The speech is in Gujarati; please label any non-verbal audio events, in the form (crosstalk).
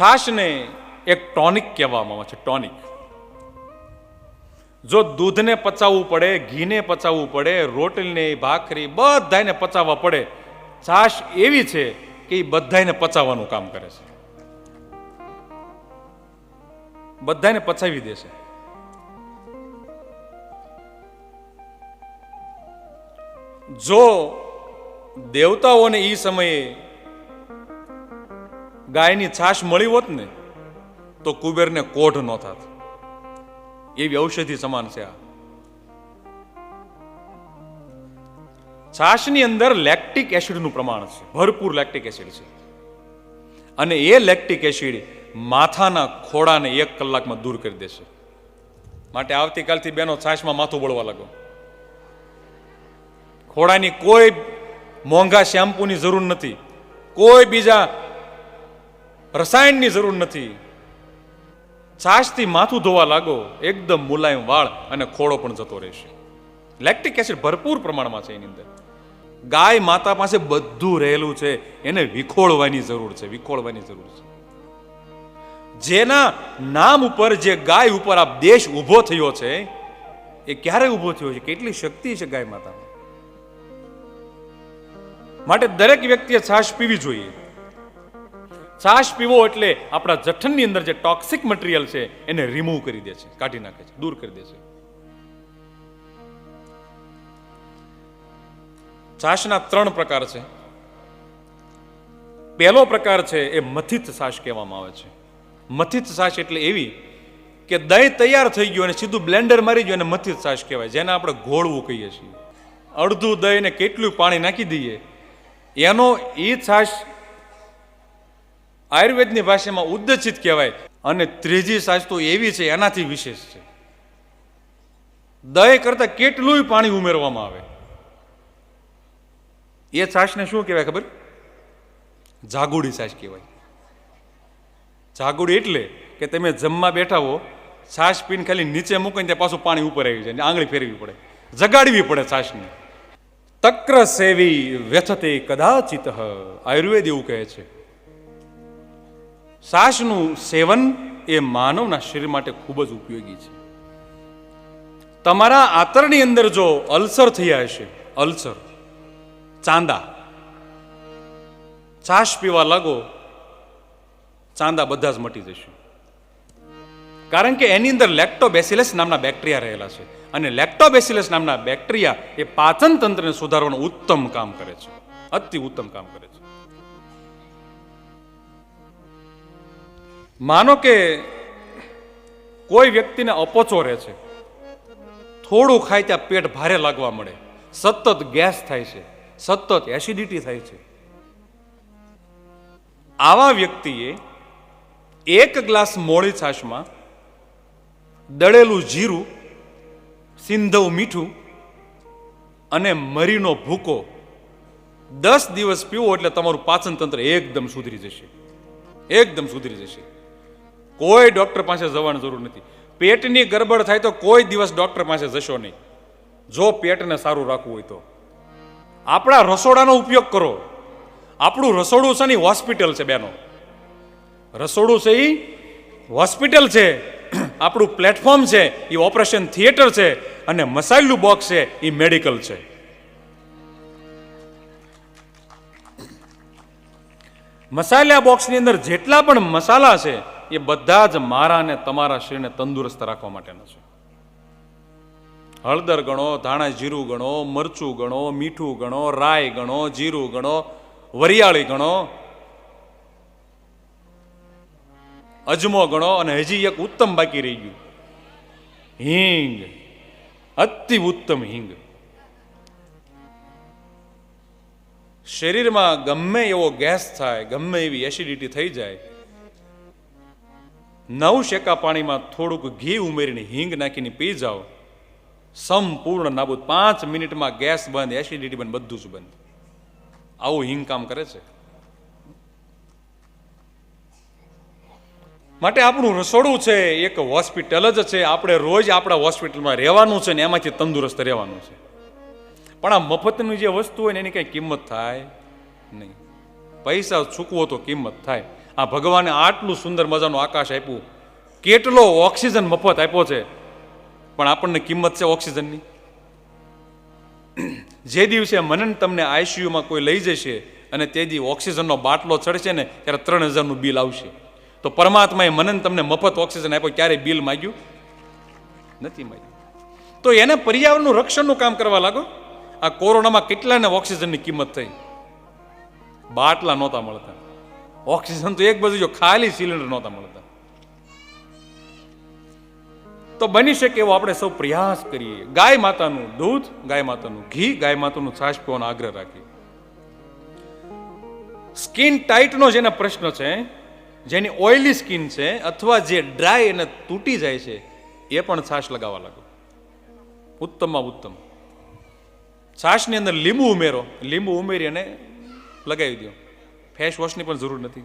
છાશને એક ટોનિક કહેવામાં આવે છે, ટોનિક. જો દૂધને પચાવવું પડે, ઘીને પચાવવું પડે, રોટલીને, ભાખરી બધાને પચાવવા પડે, છાશ એવી છે કે એ બધાને પચાવવાનું કામ કરે છે. બધાને પચાવી દેશે જો દેવતાઓને એ સમયે ગાયની છાશ મળી હોત ને, તો કુબેરને કોઢ ન થાત. એવી ઔષધિ સમાન છે આ. છાશની અંદર લેક્ટિક એસિડનું પ્રમાણ છે, ભરપૂર લેક્ટિક એસિડ છે. અને એ લેક્ટિક એસિડ માથાના ખોડાને એક કલાકમાં દૂર કરી દેશે. માટે આવતીકાલથી બેનો છાશમાં માથું બળવા લાગો. ખોડાની કોઈ મોંઘા શેમ્પૂની જરૂર નથી. કોઈ બીજા રસાયણની જરૂર નથી. છાશથી માથું ધોવા લાગો, એકદમ મુલાયમ વાળ અને ખોળો પણ જતો રહેશે. લેક્ટિક એસિડ ભરપૂર પ્રમાણમાં છે એની અંદર. ગાય માતા પાસે બધું રહેલું છે, એને વિખોળવાની જરૂર છે, વિખોળવાની જરૂર છે. જેના નામ ઉપર જે ગાય ઉપર આ દેશ ઊભો થયો છે, એ ક્યારે ઊભો થયો છે? કેટલી શક્તિ છે ગાય માતામાં? માટે દરેક વ્યક્તિએ છાશ પીવી જોઈએ. છાશ પીવો એટલે આપણા જઠરની અંદર જે ટોક્સિક મટીરિયલ છે, એને રિમૂવ કરી દે છે, કાઢી નાખે છે, દૂર કરી દે છે. છાશના ત્રણ પ્રકાર છે. પહેલો પ્રકાર છે એ મથિત છાશ કહેવામાં આવે છે. મથિત છાશ એટલે એવી કે દહીં તૈયાર થઈ ગયું અને સીધું બ્લેન્ડર મારી ગયું અને મથિત છાશ કહેવાય, જેને આપણે ઘોળવું કહીએ છીએ. અડધું દહીં ને કેટલું પાણી નાખી દઈએ, એનો એ છાશ આયુર્વેદની ભાષામાં ઉદ્દચિત કહેવાય અને ત્રીજી છાશ તો એવી છે, એનાથી વિશેષ છે. દહીં કરતાં કેટલું પાણી ઉમેરવામાં આવે. એ છાશને શું કહેવાય ખબર? જાગુડી છાશ કહેવાય. જાગુડી એટલે કે તમે જમવા બેઠા હો, છાશ પીને ખાલી નીચે મૂકીને ત્યાં પાછું પાણી ઉપર આવી જાય આંગળી ફેરવી પડે. જગાડવી પડે છાશને. તક્ર સેવી વ્યથતે કદાચિત. આયુર્વેદ એવું કહે છે. છાશનું સેવન એ માનવના શરીર માટે ખૂબ જ ઉપયોગી છે. તમારા આંતરની અંદર જો અલ્સર થયા હશે, અલ્સર, ચાંદા, છાશ પીવા લાગો, ચાંદા બધા જ મટી જશે. કારણ કે એની અંદર લેક્ટોબેસિલસ નામના બેક્ટેરિયા રહેલા છે અને લેક્ટોબેસિલસ નામના બેક્ટેરિયા એ પાચન તંત્રને સુધારવાનું ઉત્તમ કામ કરે છે. અતિ ઉત્તમ કામ કરે છે. માનો કે કોઈ વ્યક્તિને અપચો રહે છે. થોડું ખાય ત્યાં પેટ ભારે લાગવા મળે. સતત ગેસ થાય છે. સતત એસિડિટી થાય છે. આવા વ્યક્તિએ એક ગ્લાસ મોળી છાશમાં દળેલું જીરું, સિંધવ મીઠું અને મરીનો ભૂકો દસ દિવસ પીવો એટલે તમારું પાચન તંત્ર એકદમ સુધરી જશે. એકદમ સુધરી જશે. કોઈ ડૉક્ટર પાસે જવાની જરૂર નથી. પેટની ગરબડ થાય તો કોઈ દિવસ ડૉક્ટર પાસે જશો નહીં. જો પેટને સારું રાખવું હોય તો. આપણા રસોડાનો ઉપયોગ કરો. આપણું રસોડું છે ને હોસ્પિટલ છે બેનો. રસોડું છે એ હોસ્પિટલ છે. (clears throat) આપણું પ્લેટફોર્મ છે એ ઓપરેશન થિયેટર છે, અને મસાઈલું બોક્સ છે એ મેડિકલ છે. મસાલા બોક્સની અંદર જેટલા પણ મસાલા છે એ બધા જ મારા અને તમારા શરીરને તંદુરસ્ત રાખવા માટેના છે. હળદર ગણો ધાણા જીરું ગણો, મરચું ગણો, મીઠું ગણો, રાઈ ગણો, જીરું ગણો, વરિયાળી ગણો, અજમો ગણો અને હજી એક ઉત્તમ બાકી રહી ગયું. હિંગ, અતિ ઉત્તમ હિંગ. શરીરમાં ગમે એવો ગેસ થાય, ગમે એવી એસિડિટી થઈ જાય નવ શેકા પાણીમાં થોડુંક ઘી ઉમેરીને હિંગ નાખીને પી જાઓ. સંપૂર્ણ નાબૂદ પાંચ મિનિટમાં ગેસ બંધ એસિડિટી બંધ, બધું જ બંધ. આવું હિંગ કામ કરે છે. માટે આપણું રસોડું છે, એક હોસ્પિટલ જ છે. આપણે રોજ આપણા હોસ્પિટલમાં રહેવાનું છે ને એમાંથી તંદુરસ્ત રહેવાનું છે. પણ આ મફતની જે વસ્તુ હોય ને એની કંઈ કિંમત થાય નહીં. પૈસા ચૂકવો તો કિંમત થાય. આ ભગવાને આટલું સુંદર મજાનું આકાશ આપ્યું. કેટલો ઓક્સિજન મફત આપ્યો છે. પણ આપણને કિંમત છે ઓક્સિજનની. જે દિવસે મનન તમને આઈસીયુમાં કોઈ લઈ જશે અને તે દી ઓક્સિજનનો બાટલો ચડશે ને, ત્યારે ત્રણ હજારનું બિલ આવશે. તો પરમાત્માએ મનન તમને મફત ઓક્સિજન આપ્યો ક્યારેય બિલ માગ્યું? નથી માગ્યું. તો એને પર્યાવરણનું રક્ષણનું કામ કરવા લાગો. આ કોરોનામાં કેટલાને ઓક્સિજનની કિંમત થઈ? બાટલા નહોતા મળતા. ઓક્સિજન તો એક બાજુ જો ખાલી સિલિન્ડર નહોતા મળતા. તો બની શકે એવો આપણે સૌ પ્રયાસ કરીએ. ગાય માતાનું દૂધ, ગાય માતાનું ઘી, ગાય માતાનું છાશ પીવાનો આગ્રહ રાખીએ. સ્કિન ટાઈટનો જેને પ્રશ્ન છે, જેની ઓઇલી સ્કિન છે અથવા જે ડ્રાય અને તૂટી જાય છે, એ પણ છાશ લગાવવા લાગો. ઉત્તમમાં ઉત્તમ. છાશની અંદર લીંબુ ઉમેરો. લીંબુ ઉમેરી અને લગાવી દો. ફેસ વોશની પણ જરૂર નથી.